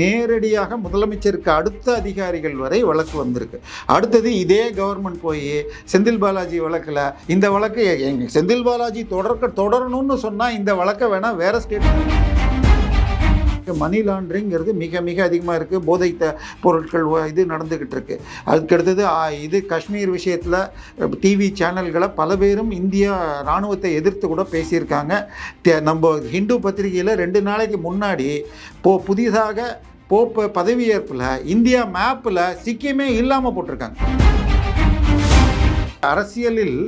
நேரடியாக முதலமைச்சருக்கு அடுத்த அதிகாரிகள் வரை வழக்கு வந்திருக்கு. அடுத்தது இதே கவர்மெண்ட் போய் செந்தில் பாலாஜி வழக்கில் இந்த வழக்கு செந்தில் பாலாஜி தொடர்க்க தொடரணும்னு சொன்னால் இந்த வழக்கை வேணால் வேறு ஸ்டேட் மணி லாண்ட்ரிங்கிறது மிக மிக அதிகமாக இருக்குது போதை பொருட்கள் இது நடந்துக்கிட்டு இருக்கு. அதுக்கு அடுத்தது இது காஷ்மீர் விஷயத்தில் டிவி சேனல்களை பல பேரும் இந்தியா இராணுவத்தை எதிர்த்து கூட பேசியிருக்காங்க. தே- நம்ம ஹிந்து பத்திரிகையில் ரெண்டு நாளைக்கு முன்னாடி போ புதிதாக போப்ப பதவியேற்பில் இந்தியா மேப்பில் சிக்கிமே இல்லாமல் போட்டிருக்காங்க. அரசியலில்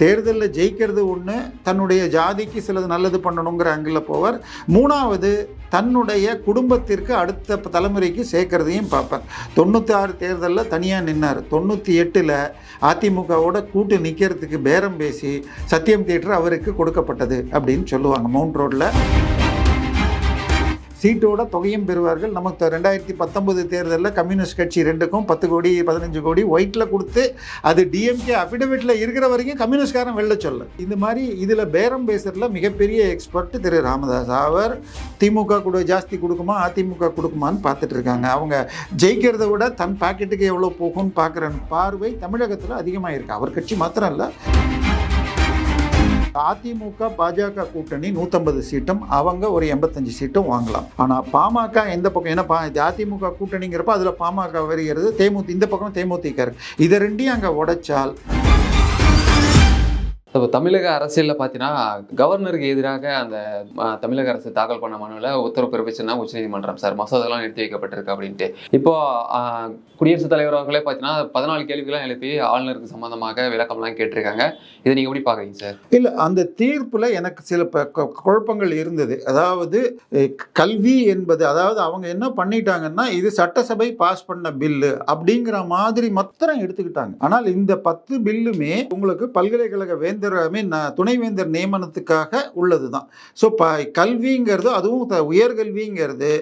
தேர்தலில் ஜெயிக்கிறது ஒன்று தன்னுடைய ஜாதிக்கு சிலது நல்லது பண்ணணுங்கிற அங்கில் போவார். மூணாவது தன்னுடைய குடும்பத்திற்கு அடுத்த தலைமுறைக்கு சேர்க்கறதையும் பார்ப்பார். தொண்ணூற்றி ஆறு தேர்தலில் தனியாக நின்னார். தொண்ணூற்றி எட்டில் அதிமுகவோட கூட்டு நிற்கிறதுக்கு பேரம் பேசி சத்தியம் தியேட்டர் அவருக்கு கொடுக்கப்பட்டது அப்படின்னு சொல்லுவாங்க. மவுண்ட் ரோட்டில் சீட்டோட தொகையும் பெறுவார்கள். நமக்கு ரெண்டாயிரத்தி பத்தொன்பது தேர்தலில் கம்யூனிஸ்ட் கட்சி ரெண்டுக்கும் பத்து கோடி பதினஞ்சு கோடி ஒயிட்டில் கொடுத்து அது டிஎம்கே அஃபிடவிட்டில் இருக்கிற வரைக்கும் கம்யூனிஸ்ட்காரன் வெளில சொல்ல இந்த மாதிரி இதில் பேரம் பேசுறதுல மிகப்பெரிய எக்ஸ்பர்ட் திரு ராமதாஸ். அவர் திமுக கூட ஜாஸ்தி கொடுக்குமா அதிமுக கொடுக்குமான்னு பார்த்துட்டு இருக்காங்க. அவங்க ஜெயிக்கிறத விட தன் பாக்கெட்டுக்கு எவ்வளோ போகும்னு பார்க்குற பார்வை தமிழகத்தில் அதிகமாக இருக்குது அவர் கட்சி மாத்திரம் இல்லை. அதிமுக பாஜக கூட்டணி நூற்றம்பது சீட்டும் அவங்க ஒரு எண்பத்தஞ்சு சீட்டும் வாங்கலாம். ஆனால் பாமக எந்த பக்கம் ஏன்னா இது அதிமுக கூட்டணிங்கிறப்ப அதில் பாமக வருகிறது தேமுதி இந்த பக்கம் தேமுதிக இருக்கு. இதை ரெண்டையும் அங்கே உடைச்சால் இப்போ தமிழக அரசியலில் பார்த்தீங்கன்னா கவர்னருக்கு எதிராக அந்த தமிழக அரசு தாக்கல் பண்ண மனுவில் உத்தரவு பிறப்பிச்சுன்னா உச்சநீதிமன்றம் சார். மசோதாலாம் நிறுத்தி வைக்கப்பட்டிருக்கு அப்படின்ட்டு. இப்போ குடியரசுத் தலைவர் அவர்களே பார்த்தீங்கன்னா பதினாலு கேள்விகளாம் எழுப்பி ஆளுநருக்கு சம்மந்தமாக விளக்கம்லாம் கேட்டிருக்காங்க. இதை நீங்கள் எப்படி பார்க்குறீங்க சார்? இல்லை அந்த தீர்ப்பில் எனக்கு சில குழப்பங்கள் இருந்தது. அதாவது கல்வி என்பது அதாவது அவங்க என்ன பண்ணிட்டாங்கன்னா இது சட்டசபை பாஸ் பண்ண பில்லு அப்படிங்கிற மாதிரி மாத்திரம் எடுத்துக்கிட்டாங்க. ஆனால் இந்த பத்து பில்லுமே உங்களுக்கு பல்கலைக்கழக வேந்தர் ஐ மீன் துணைவேந்தர் நியமனத்துக்காக உள்ளது தான் ஸோ ப கல்விங்கிறது அதுவும் த- உயர்கல்விங்கிறது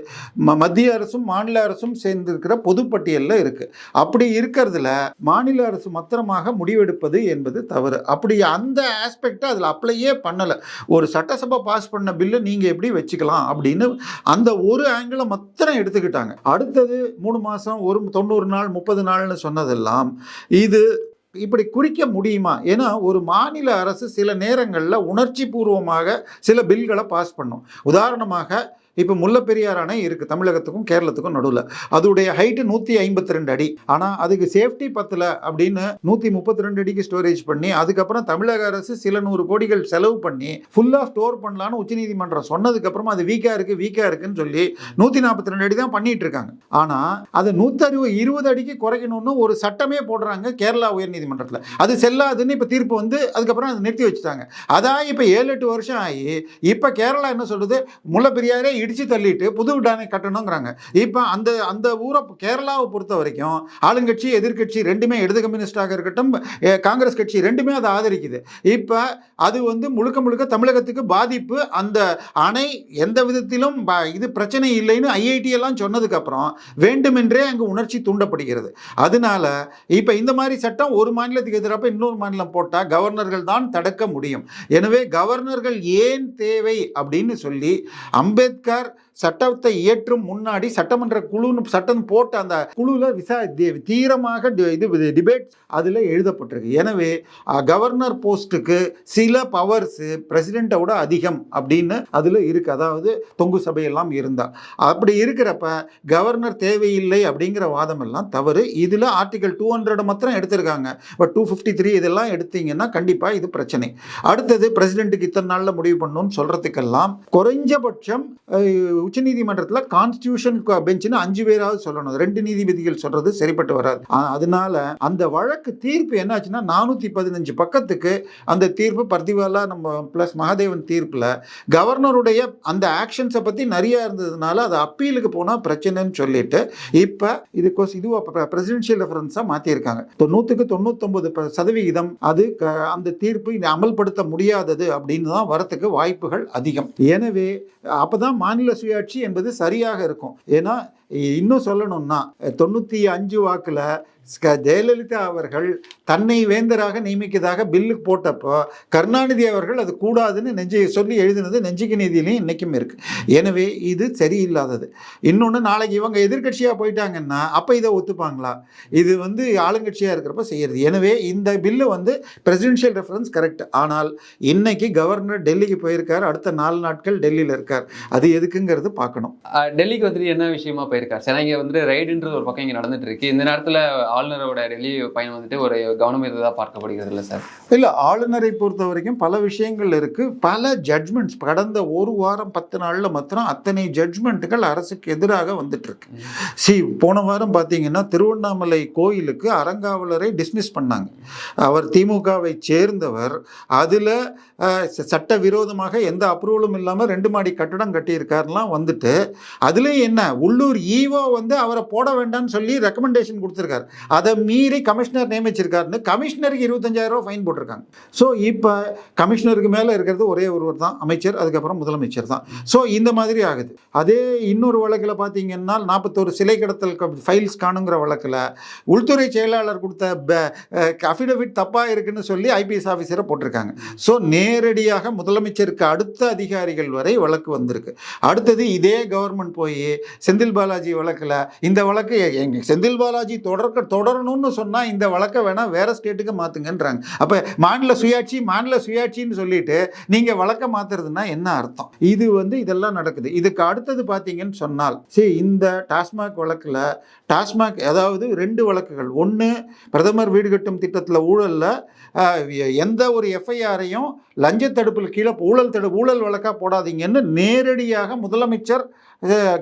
ம மத்திய அரசும் மாநில அரசும் சேர்ந்திருக்கிற பொதுப்பட்டியலில் இருக்குது அப்படி இருக்கிறதுல மாநில அரசு மாத்திரமாக முடிவெடுப்பது என்பது தவறு. அப்படி அந்த ஆஸ்பெக்டை அதில் அப்ளையே பண்ணலை. ஒரு சட்டசபை பாஸ் பண்ண பில்லு நீங்கள் எப்படி வச்சுக்கலாம் அப்படின்னு அந்த ஒரு ஆங்கிளை மாத்திரம் எடுத்துக்கிட்டாங்க. அடுத்தது மூணு மாதம் ஒரு தொண்ணூறு நாள் முப்பது நாள்னு சொன்னதெல்லாம் இது இப்படி குறிக்க முடியுமா? ஏன்னா ஒரு மாநில அரசு சில நேரங்களில் உணர்ச்சி பூர்வமாக சில பில்களை பாஸ் பண்ணும். உதாரணமாக இப்போ முல்லைப்பெரியார் அணை இருக்குது தமிழகத்துக்கும் கேரளத்துக்கும் நடுவில். அதோடைய ஹைட்டு நூற்றி ஐம்பத்தி ரெண்டு அடி. ஆனால் அதுக்கு சேஃப்டி பத்தில் அப்படின்னு நூற்றி முப்பத்தி ரெண்டு அடிக்கு ஸ்டோரேஜ் பண்ணி அதுக்கப்புறம் தமிழக அரசு சில நூறு கோடிகள் செலவு பண்ணி ஃபுல்லாக ஸ்டோர் பண்ணலான்னு உச்சநீதிமன்றம் சொன்னதுக்கப்புறமா அது வீக்காக இருக்குது வீக்காக இருக்குன்னு சொல்லி நூற்றி நாற்பத்தி ரெண்டு அடி தான் பண்ணிட்டு இருக்காங்க. ஆனால் அதை நூற்றறுபது இருபது அடிக்கு குறைக்கணும்னு ஒரு சட்டமே போடுறாங்க கேரளா உயர்நீதிமன்றத்தில் அது செல்லாதுன்னு இப்போ தீர்ப்பு வந்து அதுக்கப்புறம் அதை நிறுத்தி வச்சுட்டாங்க. அதான் இப்போ ஏழு எட்டு வருஷம் ஆகி இப்போ கேரளா என்ன சொல்கிறது முல்லைப்பெரியாரே இடிச்சு தள்ளிட்டு புது டானை கட்டணுங்கிறாங்க. இப்போ அந்த அந்த ஊரை கேரளாவை பொறுத்த வரைக்கும் ஆளுங்கட்சி எதிர்க்கட்சி ரெண்டுமே இடது கம்யூனிஸ்டாக இருக்கட்டும் காங்கிரஸ் கட்சி ரெண்டுமே அதை ஆதரிக்குது. இப்போ அது வந்து முழுக்க முழுக்க தமிழகத்துக்கு பாதிப்பு. அந்த அணை எந்த விதத்திலும் இது பிரச்சனை இல்லைன்னு ஐஐடி எல்லாம் சொன்னதுக்கப்புறம் வேண்டுமென்றே அங்கு உணர்ச்சி தூண்டப்படுகிறது. அதனால இப்போ இந்த மாதிரி சட்டம் ஒரு மாநிலத்துக்கு எதிராக இன்னொரு மாநிலம் போட்டால் கவர்னர்கள் தான் தடுக்க முடியும். எனவே கவர்னர்கள் ஏன் தேவை அப்படின்னு சொல்லி அம்பேத்கர் agar சட்டத்தை இயற்றும் முன்னாடி சட்டமன்ற குழுன்னு சட்டம் போட்ட அந்த குழுவில் விசா தீரமாக இது டிபேட் அதில் எழுதப்பட்டிருக்கு. எனவே கவர்னர் போஸ்ட்டுக்கு சில பவர்ஸு பிரசிடெண்ட்டை விட அதிகம் அப்படின்னு அதில் இருக்குது அதாவது தொங்கு சபையெல்லாம் இருந்தால் அப்படி இருக்கிறப்ப கவர்னர் தேவையில்லை அப்படிங்கிற வாதம் எல்லாம் தவறு. இதில் ஆர்டிகல் டூ ஹண்ட்ரட் மாத்திரம் எடுத்திருக்காங்க. பட் டூ ஃபிஃப்டி த்ரீ இதெல்லாம் எடுத்தீங்கன்னா கண்டிப்பாக இது பிரச்சனை. அடுத்தது பிரசிடென்ட்டுக்கு இத்தனை நாளில் முடிவு பண்ணணும்னு சொல்கிறதுக்கெல்லாம் குறைஞ்சபட்சம் உச்சநீதிமன்றத்தில் கான்ஸ்டியூஷன் பெஞ்சுன்னு அஞ்சு பேராவது சொல்லணும். ரெண்டு நீதிபதிகள் சொல்றது சரிப்பட்டு வராது. அதனால அந்த வழக்கு தீர்ப்பு என்னாச்சுன்னா நானூற்றி பதினஞ்சு பக்கத்துக்கு அந்த தீர்ப்பு பர்திவாலா நம்ம ப்ளஸ் மகாதேவன் தீர்ப்பில் கவர்னருடைய அந்த ஆக்ஷன்ஸை பற்றி நிறையா இருந்ததுனால அது அப்பீலுக்கு போனால் பிரச்சனைன்னு சொல்லிட்டு இப்போ இது கோஸ் இதுவாக பிரசிடென்ஷியல் ரெஃபரன்ஸாக மாற்றிருக்காங்க தொண்ணூற்றுக்கு தொண்ணூத்தொம்பது சதவிகிதம் அது அந்த தீர்ப்பு அமல்படுத்த முடியாதது அப்படின்னு தான் வரத்துக்கு வாய்ப்புகள் அதிகம். எனவே அப்போ தான் மாநில ஆட்சி என்பது சரியாக இருக்கும். ஏன்னா இன்னும் சொல்லணும்னா தொண்ணூற்றி அஞ்சு வாக்கில் ஜெயலலிதா அவர்கள் தன்னை வேந்தராக நியமிக்கதாக பில்லு போட்டப்போ கருணாநிதி அவர்கள் அது கூடாதுன்னு நெஞ்சை சொல்லி எழுதினது நெஞ்சுக்கு நீதியிலையும் இன்றைக்கும் இருக்குது எனவே இது சரியில்லாதது. இன்னொன்று நாளைக்கு இவங்க எதிர்க்கட்சியாக போயிட்டாங்கன்னா அப்போ இதை ஒத்துப்பாங்களா? இது வந்து ஆளுங்கட்சியாக இருக்கிறப்ப செய்கிறது எனவே இந்த பில்லு வந்து பிரசிடென்ஷியல் ரெஃபரன்ஸ் கரெக்ட். ஆனால் இன்னைக்கு கவர்னர் டெல்லிக்கு போயிருக்கார் அடுத்த நாலு நாட்கள் டெல்லியில் இருக்கார். அது எதுக்குங்கிறது பார்க்கணும். டெல்லிக்கு வந்துட்டு என்ன விஷயமா போயிருக்காரு சார் இங்க வந்துட்டு ரைடுன்றது ஒரு பக்கம் இங்க நடந்துட்டு இருக்கு இந்த நேரத்துல ஆளுநரோட டெல்லி பயணம் வந்துட்டு ஒரு கவனம் இருந்ததா பார்க்கப்படுகிறது இல்லை சார்? இல்லை ஆளுநரை பொறுத்த வரைக்கும் பல விஷயங்கள் இருக்கு. பல ஜட்ஜ்மெண்ட்ஸ் கடந்த ஒரு வாரம் பத்து நாள்ல மாத்திரம் அத்தனை ஜட்ஜ்மெண்ட்டுகள் அரசுக்கு எதிராக வந்துட்டு இருக்கு சி போன வாரம் பார்த்தீங்கன்னா திருவண்ணாமலை கோயிலுக்கு அறங்காவலரை டிஸ்மிஸ் பண்ணாங்க. அவர் திமுகவை சேர்ந்தவர். அதில் சட்ட விரோதமாக எந்த அப்ரூவலும் இல்லாமல் ரெண்டு மாடி கட்டடம் கட்டியிருக்காருலாம் வந்துட்டு அதுலேயும் என்ன உள்ளூர் இஓ வந்து அவரை போட வேண்டாம்னு சொல்லி ரெக்கமெண்டேஷன் கொடுத்துருக்காரு. அதை மீறி கமிஷனர் நியமிச்சிருக்காருன்னு கமிஷனருக்கு இருபத்தஞ்சாயிரம் ரூபா ஃபைன் போட்டிருக்காங்க. ஸோ இப்போ கமிஷனருக்கு மேலே இருக்கிறது ஒரே ஒருவர் தான் அமைச்சர் அதுக்கப்புறம் முதலமைச்சர் தான். ஸோ இந்த மாதிரி ஆகுது. அதே இன்னொரு வழக்கில் பார்த்தீங்கன்னா நாற்பத்தோரு சிலை கடத்தல் ஃபைல்ஸ் காணுங்கிற வழக்கில் உள்துறை செயலாளர் கொடுத்த அஃபிடவிட் தப்பாக இருக்குன்னு சொல்லி ஐபிஎஸ் ஆஃபீஸரை போட்டிருக்காங்க. ஸோ நேரடியாக முதலமைச்சருக்கு அடுத்த அதிகாரிகள் வரை வழக்கு வந்திருக்கு. அடுத்தது இதே கவர்மெண்ட் போய் செந்தில் பாலாஜி வழக்கில் இந்த வழக்கு எங்கள் செந்தில் பாலாஜி தொடர்க்க தொடரணும்னு சொன்னால் இந்த வழக்கை வேணால் வேறு ஸ்டேட்டுக்கு மாற்றுங்கன்றாங்க அப்போ மாநில சுயாட்சி மாநில சுயாட்சின்னு சொல்லிட்டு நீங்கள் வழக்கை மாற்றுறதுன்னா என்ன அர்த்தம்? இது வந்து இதெல்லாம் நடக்குது. இதுக்கு அடுத்தது பார்த்தீங்கன்னு சொன்னால் சரி இந்த டாஸ்மாக் வழக்கில் டாஸ்மாக் அதாவது ரெண்டு வழக்குகள். ஒன்று பிரதமர் வீடு கட்டும் திட்டத்தில் ஊழலில் எந்த ஒரு எஃப்ஐஆரையும் லஞ்ச தடுப்பில் கீழே ஊழல் தடு ஊழல் வழக்காக போடாதீங்கன்னு நேரடியாக முதலமைச்சர்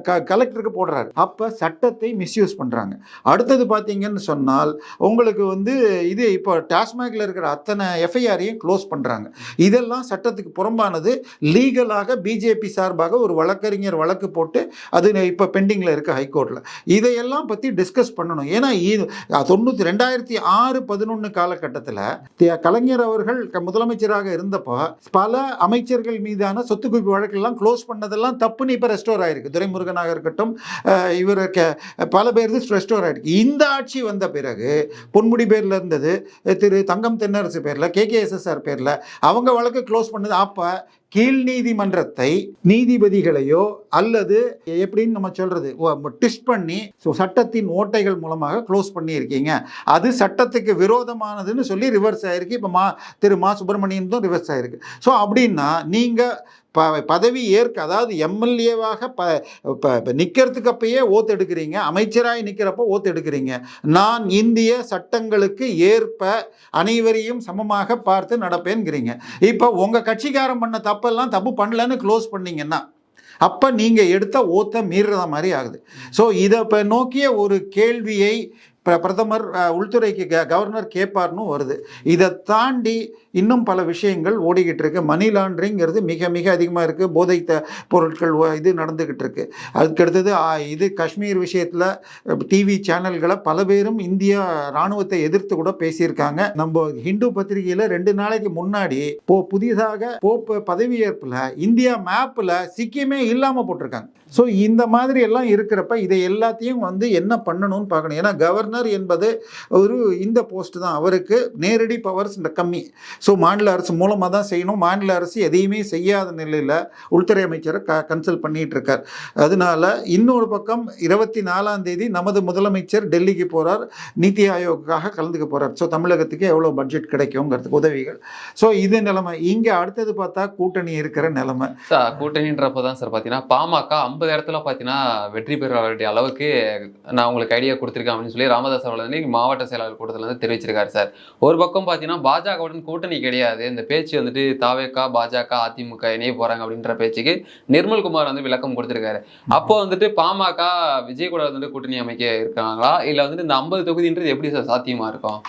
க கலெக்டருக்கு போடுறாரு. அப்போ சட்டத்தை மிஸ்யூஸ் பண்ணுறாங்க அடுத்தது பார்த்தீங்கன்னு சொன்னால் உங்களுக்கு வந்து இது இப்போ டாஸ்மாகில் இருக்கிற அத்தனை எஃப்ஐஆரையும் க்ளோஸ் பண்ணுறாங்க இதெல்லாம் சட்டத்துக்கு புறம்பானது லீகலாக பிஜேபி சார்பாக ஒரு வழக்கறிஞர் வழக்கு போட்டு அது இப்போ பெண்டிங்கில் இருக்குது ஹைகோர்ட்டில் இதையெல்லாம் பற்றி டிஸ்கஸ் பண்ணணும். ஏன்னா இது தொண்ணூற்றி ரெண்டாயிரத்தி ஆறு பதினொன்று காலகட்டத்தில் கலைஞர் அவர்கள் க- முதலமைச்சராக இருந்தப்போ பல அமைச்சர்கள் மீதான சொத்து குவிப்பு வழக்கெல்லாம் க்ளோஸ் பண்ணதெல்லாம் தப்புன்னு இப்போ ரெஸ்டோர் ஆயிருக்கு. துரைமுருகனாக இருக்கட்டும் இவர் பல பேர் ரெஸ்டோர் ஆகிருக்கு இந்த ஆட்சி வந்த பிறகு பொன்முடி பேரில் இருந்தது திரு தங்கம் தென்னரசு பேரில் கேகேஎஸ்எஸ்ஆர் பேரில் அவங்க வழக்கு க்ளோஸ் பண்ணது. அப்போ கீழ் நீதிமன்றத்தை நீதிபதிகளையோ அல்லது எப்படின்னு நம்ம சொல்றது டிஸ்ட் பண்ணி சட்டத்தின் ஓட்டைகள் மூலமாக க்ளோஸ் பண்ணியிருக்கீங்க. அது சட்டத்துக்கு விரோதமானதுன்னு சொல்லி ரிவர்ஸ் ஆயிருக்கு. இப்போ மா திரு மா சுப்பிரமணியன் ரிவர்ஸ் ஆயிருக்கு. ஸோ அப்படின்னா நீங்கள் ப பதவி ஏற்க அதாவது எம்எல்ஏவாக ப இப்போ நிற்கிறதுக்கு அப்பயே ஓத்து எடுக்கிறீங்க அமைச்சராக நிற்கிறப்போ ஓத்து எடுக்கிறீங்க. நான் இந்திய சட்டங்களுக்கு ஏற்ப அனைவரையும் சமமாக பார்த்து நடப்பேன்கிறீங்க. இப்போ உங்கள் கட்சிக்காரன் பண்ண தப்பெல்லாம் தப்பு பண்ணலன்னு க்ளோஸ் பண்ணீங்கன்னா அப்போ நீங்கள் எடுத்த ஓத்தை மீறுற மாதிரி ஆகுது. ஸோ இதை இப்போ நோக்கிய ஒரு கேள்வியை பிரதமர் உள்துறைக்கு க கவர்னர் கேட்பார்னு வருது. இதை தாண்டி இன்னும் பல விஷயங்கள் ஓடிக்கிட்டு இருக்கு. மணி லாண்ட்ரிங்கிறது மிக மிக அதிகமாக இருக்குது போதை த பொருட்கள் இது நடந்துக்கிட்டு இருக்கு. அதுக்கடுத்தது இது காஷ்மீர் விஷயத்தில் டிவி சேனல்களை பல பேரும் இந்தியா ராணுவத்தை எதிர்த்து கூட பேசியிருக்காங்க. நம்ம ஹிந்து பத்திரிகையில் ரெண்டு நாளைக்கு முன்னாடி போ புதிதாக போப் பதவியேற்பில் இந்தியா மேப்பில் சிக்கிமே இல்லாமல் போட்டிருக்காங்க. ஸோ இந்த மாதிரி எல்லாம் இருக்கிறப்ப இதை எல்லாத்தையும் வந்து என்ன பண்ணணும்னு பார்க்கணும். ஏன்னா கவர்னர் என்பது ஒரு இந்த போஸ்ட் தான். அவருக்கு நேரடி பவர்ஸ் கம்மி. ஸோ மாநில அரசு மூலமாக தான் செய்யணும். மாநில அரசு எதையுமே செய்யாத நிலையில் உள்துறை அமைச்சரை க கன்சல்ட் பண்ணிட்டு இருக்கார். அதனால இன்னொரு பக்கம் இருபத்தி நாலாம் தேதி நமது முதலமைச்சர் டெல்லிக்கு போகிறார் நீத்தி ஆயோக்காக கலந்துக்க போகிறார் ஸோ தமிழகத்துக்கு எவ்வளோ பட்ஜெட் கிடைக்குங்கிறதுக்கு உதவிகள். ஸோ இது நிலைமை. இங்கே அடுத்தது பார்த்தா கூட்டணி இருக்கிற நிலைமை. சார் கூட்டணின்றப்ப தான் சார் பார்த்தீங்கன்னா பாமக ஐம்பது இடத்துல பார்த்தீங்கன்னா வெற்றி பெற வேண்டிய அளவுக்கு நான் உங்களுக்கு ஐடியா கொடுத்துருக்கேன் அப்படின்னு சொல்லி ராமதாஸ் அவர்கள் மாவட்ட செயலாளர் கூட்டத்தில் வந்து தெரிவிச்சிருக்காரு சார். ஒரு பக்கம் பார்த்தீங்கன்னா பாஜகவுடன் கூட்டணி கிடையாது. இந்த பேச்சு வந்துட்டு தாவேக்கா பாஜக அதிமுக இணைய போறாங்க அப்படின்ற பேச்சுக்கு நிர்மல்குமார் வந்து விளக்கம் கொடுத்திருக்காரு. அப்போ வந்துட்டு பாமக விஜய் கூட வந்துட்டு கூட்டணி அமைக்க இருக்காங்களா? இல்லை வந்துட்டு இந்த ஐம்பது தொகுதின்றது எப்படி சார் சாத்தியமா இருக்கும்?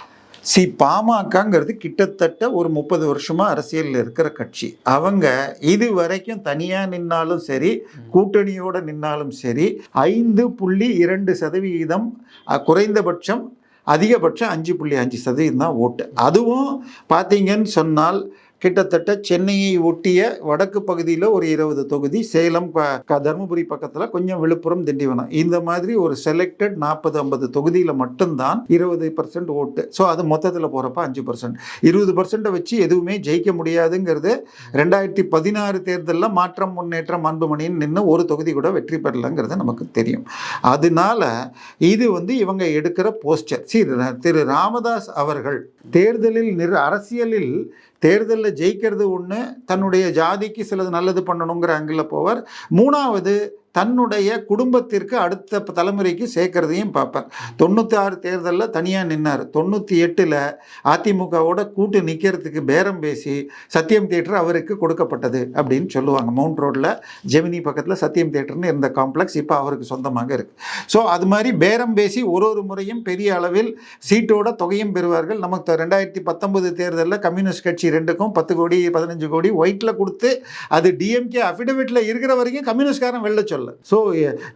சி பாமகங்கிறது கிட்டத்தட்ட ஒரு முப்பது வருஷமா அரசியலில் இருக்கிற கட்சி. அவங்க இது வரைக்கும் தனியாக நின்னாலும் சரி கூட்டணியோட நின்னாலும் சரி ஐந்து புள்ளி இரண்டு சதவிகிதம் குறைந்தபட்சம் அதிகபட்சம் அஞ்சு புள்ளி அஞ்சு சதவீதம் தான் ஓட்டு. அதுவும் பார்த்தீங்கன்னு சொன்னால் கிட்டத்தட்ட சென்னையை ஒட்டிய வடக்கு பகுதியில் ஒரு இருபது தொகுதி சேலம் க- தருமபுரி பக்கத்தில் கொஞ்சம் விழுப்புரம் திண்டிவனம். இந்த மாதிரி ஒரு செலக்டட் நாற்பது ஐம்பது தொகுதியில் மட்டும்தான் இருபது பர்சன்ட் ஓட்டு. ஸோ அது மொத்தத்தில் போகிறப்ப அஞ்சு பர்சன்ட் இருபது பர்சன்ட்டை வச்சு எதுவுமே ஜெயிக்க முடியாதுங்கிறது ரெண்டாயிரத்தி பதினாறு தேர்தலில் மாற்றம் முன்னேற்றம் அன்புமணின்னு நின்று ஒரு தொகுதி கூட வெற்றி பெறலைங்கிறது நமக்கு தெரியும். அதனால இது வந்து இவங்க எடுக்கிற போஸ்டர் சி திரு ராமதாஸ் அவர்கள் தேர்தலில் நிறு அரசியலில் தேர்தலில் ஜெயிக்கிறது ஒன்று தன்னுடைய ஜாதிக்கு சிலது நல்லது பண்ணணுங்கிற அங்கில போவார். மூணாவது தன்னுடைய குடும்பத்திற்கு அடுத்த ப- தலைமுறைக்கு சேர்க்கறதையும் பார்ப்பேன் தொண்ணூற்றி ஆறு தேர்தலில் தனியாக நின்னார். தொண்ணூற்றி எட்டில் அதிமுகவோட கூட்டு நிற்கிறதுக்கு பேரம் பேசி சத்தியம் தியேட்டர் அவருக்கு கொடுக்கப்பட்டது அப்படின்னு சொல்லுவாங்க. மவுண்ட் ரோட்டில் ஜெமினி பக்கத்தில் சத்தியம் தியேட்டர்னு இருந்த காம்ப்ளெக்ஸ் இப்போ அவருக்கு சொந்தமாக இருக்குது ஸோ அது மாதிரி பேரம் பேசி ஒரு ஒரு முறையும் பெரிய அளவில் சீட்டோட தொகையும் பெறுவார்கள். நமக்கு ரெண்டாயிரத்தி பத்தொன்பது தேர்தலில் கம்யூனிஸ்ட் கட்சி ரெண்டுக்கும் பத்து கோடி பதினஞ்சு கோடி ஒயிட்டில் கொடுத்து அது டிஎம்கே அஃபிடவிட்டில் இருக்கிற வரைக்கும் கம்யூனிஸ்ட்காரன் வெளில சொல்ல ஸோ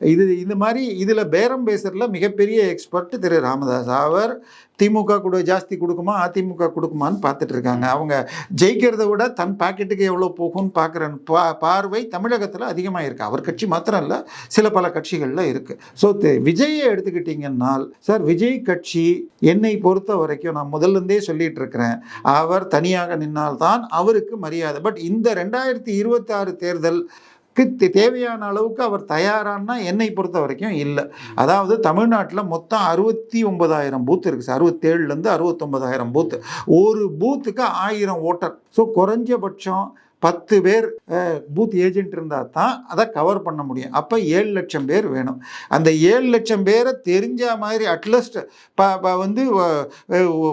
இது இந்த மாதிரி இதில் பேரம் பேசுறதுல மிகப்பெரிய எக்ஸ்பர்ட் திரு ராமதாஸ் அவர் திமுக கூட ஜாஸ்தி கொடுக்குமா அதிமுக கொடுக்குமான்னு பார்த்துட்டு இருக்காங்க அவங்க ஜெயிக்கிறத விட தன் பாக்கெட்டுக்கு எவ்வளோ போகும்னு பார்க்குற பா பார்வை தமிழகத்தில் அதிகமாக இருக்குது அவர் கட்சி மாத்திரம் இல்லை சில பல கட்சிகளில் இருக்குது ஸோ விஜயை எடுத்துக்கிட்டிங்கன்னால் சார் விஜய் கட்சி என்னை பொறுத்த வரைக்கும் நான் முதல்ல இருந்தே சொல்லிட்டு இருக்கிறேன் அவர் தனியாக நின்னால்தான் அவருக்கு மரியாதை. பட் இந்த ரெண்டாயிரத்தி இருபத்தி ஆறு தேர்தல் தேவையான அளவுக்கு அவர் தயாரானா என்னை பொறுத்த வரைக்கும் இல்லை. அதாவது தமிழ்நாட்டில் மொத்தம் அறுபத்தி ஒன்பதாயிரம் பூத் இருக்குது சார். அறுபத்தேழுலேருந்து அறுபத்தொன்பதாயிரம் பூத் ஒரு பூத்துக்கு ஆயிரம் ஓட்டர். ஸோ குறைஞ்சபட்சம் பத்து பேர் பூத் ஏஜென்ட் இருந்தால் தான் அதை கவர் பண்ண முடியும். அப்போ ஏழு லட்சம் பேர் வேணும். அந்த ஏழு லட்சம் பேரை தெரிஞ்ச மாதிரி அட்லீஸ்ட் ப ப- வந்து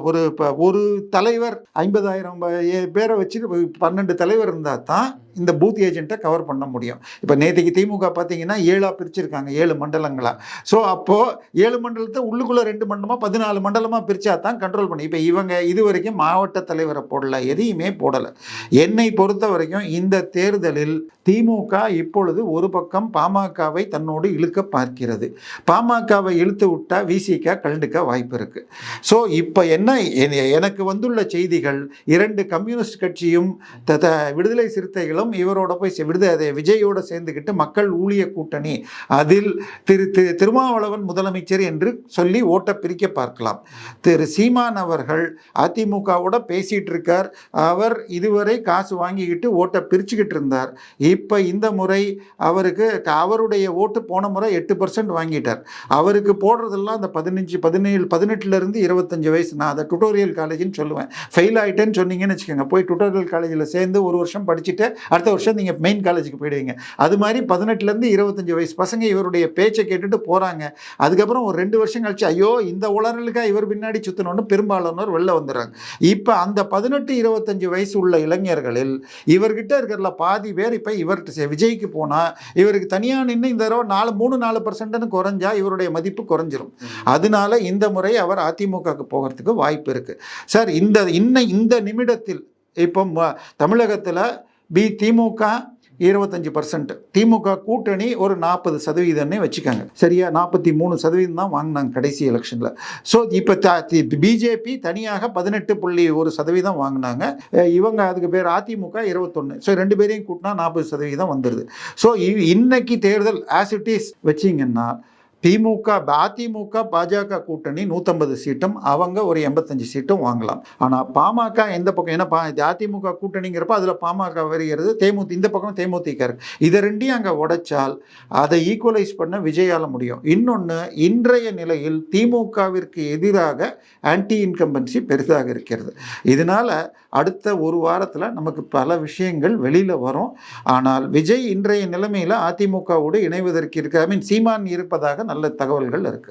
ஒரு ப- ஒரு தலைவர் ஐம்பதாயிரம் பேரை வச்சுட்டு பன்னெண்டு தலைவர் இருந்தால் தான் இந்த பூத் ஏஜென்ட்டை கவர் பண்ண முடியும். இப்போ நேற்றுக்கு திமுக பார்த்தீங்கன்னா ஏழாக பிரிச்சிருக்காங்க ஏழு மண்டலங்களாக ஸோ அப்போது ஏழு மண்டலத்தை உள்ளுக்குள்ளே ரெண்டு மண்டலமாக பதினாலு மண்டலமாக பிரித்தா தான் கண்ட்ரோல் பண்ணி இப்போ இவங்க இது வரைக்கும் மாவட்ட தலைவரை போடல எதையுமே போட என்னை பொறுத்த வரைக்கும் இந்த தேர்தலில் திமுக இப்பொழுது ஒரு பக்கம் பாமகவை தன்னோடு இழுக்க பார்க்கிறது. பாமகவை இழுத்து விட்டா விசிக கலந்துக்க வாய்ப்பு இருக்கு. ஸோ இப்போ என்ன எனக்கு வந்துள்ள செய்திகள் இரண்டு கம்யூனிஸ்ட் கட்சியும் த- த- விடுதலை சிறுத்தைகளும் இவரோட போய் விடுதலை அதை விஜயோட சேர்ந்துக்கிட்டு மக்கள் ஊழிய கூட்டணி அதில் திரு திரு திருமாவளவன் முதலமைச்சர் என்று சொல்லி ஓட்டை பிரிக்க பார்க்கலாம். திரு சீமான் அவர்கள் அதிமுகவோட பேசிட்டு இருக்கார். அவர் இதுவரை காசு வாங்கிக்கிட்டு ஓட்டை பிரிச்சுக்கிட்டு இருந்தார். இப்போ இந்த முறை அவருக்கு அவருடைய ஓட்டு போன முறை எட்டு பர்சன்ட் வாங்கிட்டார். அவருக்கு போடுறதெல்லாம் அந்த பதினஞ்சு பதினேழு பதினெட்டுலேருந்து இருபத்தஞ்சு வயசு. நான் அதை டுட்டோரியல் காலேஜ்னு சொல்லுவேன். ஃபெயில் ஆகிட்டேன்னு சொன்னீங்கன்னு வச்சுக்கோங்க. போய் டுட்டோரியல் காலேஜில் சேர்ந்து ஒரு வருஷம் படிச்சுட்டு அடுத்த வருஷம் நீங்கள் மெயின் காலேஜுக்கு போயிடுவீங்க. அது மாதிரி பதினெட்டுலேருந்து இருபத்தஞ்சு வயசு. பசங்க இவருடைய பேச்சை கேட்டுட்டு போகிறாங்க அதுக்கப்புறம் ஒரு ரெண்டு வருஷம் கழிச்சு ஐயோ இந்த உளறலுக்கா இவர் பின்னாடி சுற்றணும்னு பெரும்பாலானோர் வெளில வந்துடுறாங்க. இப்போ அந்த பதினெட்டு இருபத்தஞ்சு வயசு உள்ள இளைஞர்களில் இவர்கிட்ட இருக்கிற பாதி பேர் இப்போ இவர்கிட்ட விஜய்க்கு போனால் இவருக்கு தனியாக நின்று இந்த தடவை நாலு மூணு நாலு பர்சன்ட்னு குறைஞ்சா இவருடைய மதிப்பு குறைஞ்சிரும். அதனால இந்த முறை அவர் அதிமுகவுக்கு போகிறதுக்கு வாய்ப்பு இருக்கு. சார் இந்த இன்ன இந்த நிமிடத்தில் இப்போ தமிழகத்தில் பி திமுக இருபத்தஞ்சு பர்சன்ட் திமுக கூட்டணி ஒரு நாற்பது சதவீதம்னே வச்சுக்கோங்க. சரியா? நாற்பத்தி மூணு சதவீதம் தான் வாங்கினாங்க கடைசி எலெக்ஷனில். ஸோ இப்போ பிஜேபி தனியாக பதினெட்டு புள்ளி ஒரு சதவீதம் வாங்கினாங்க. இவங்க அதுக்கு பேர் அதிமுக இருபத்தொன்று ஸோ ரெண்டு பேரையும் கூட்டினா நாற்பது சதவீதம் வந்துடுது ஸோ இன்னைக்கு தேர்தல் ஆஸ் இட் இஸ் வச்சிங்கன்னா திமுக அதிமுக பாஜக கூட்டணி நூற்றம்பது சீட்டும் அவங்க ஒரு எண்பத்தஞ்சு சீட்டும் வாங்கலாம். ஆனால் பாமக எந்த பக்கம் ஏன்னா பா இது அதிமுக கூட்டணிங்கிறப்ப அதில் பாமக வருகிறது தேமுதி இந்த பக்கம் தேமுதிக இருக்கு. இதை ரெண்டையும் அங்கே உடைச்சால் அதை ஈக்குவலைஸ் பண்ண விஜயால முடியும். இன்னொன்று இன்றைய நிலையில் திமுகவிற்கு எதிராக ஆன்டி இன்கம்பன்சி பெரிதாக இருக்கிறது. இதனால அடுத்த ஒரு வாரத்தில் நமக்கு பல விஷயங்கள் வெளியில் வரும். ஆனால் விஜய் இன்றைய நிலைமையில் அதிமுகவோடு இணைவதற்கு இருக்க ஐ மீன் சீமான் இருப்பதாக நல்ல தகவல்கள் இருக்குது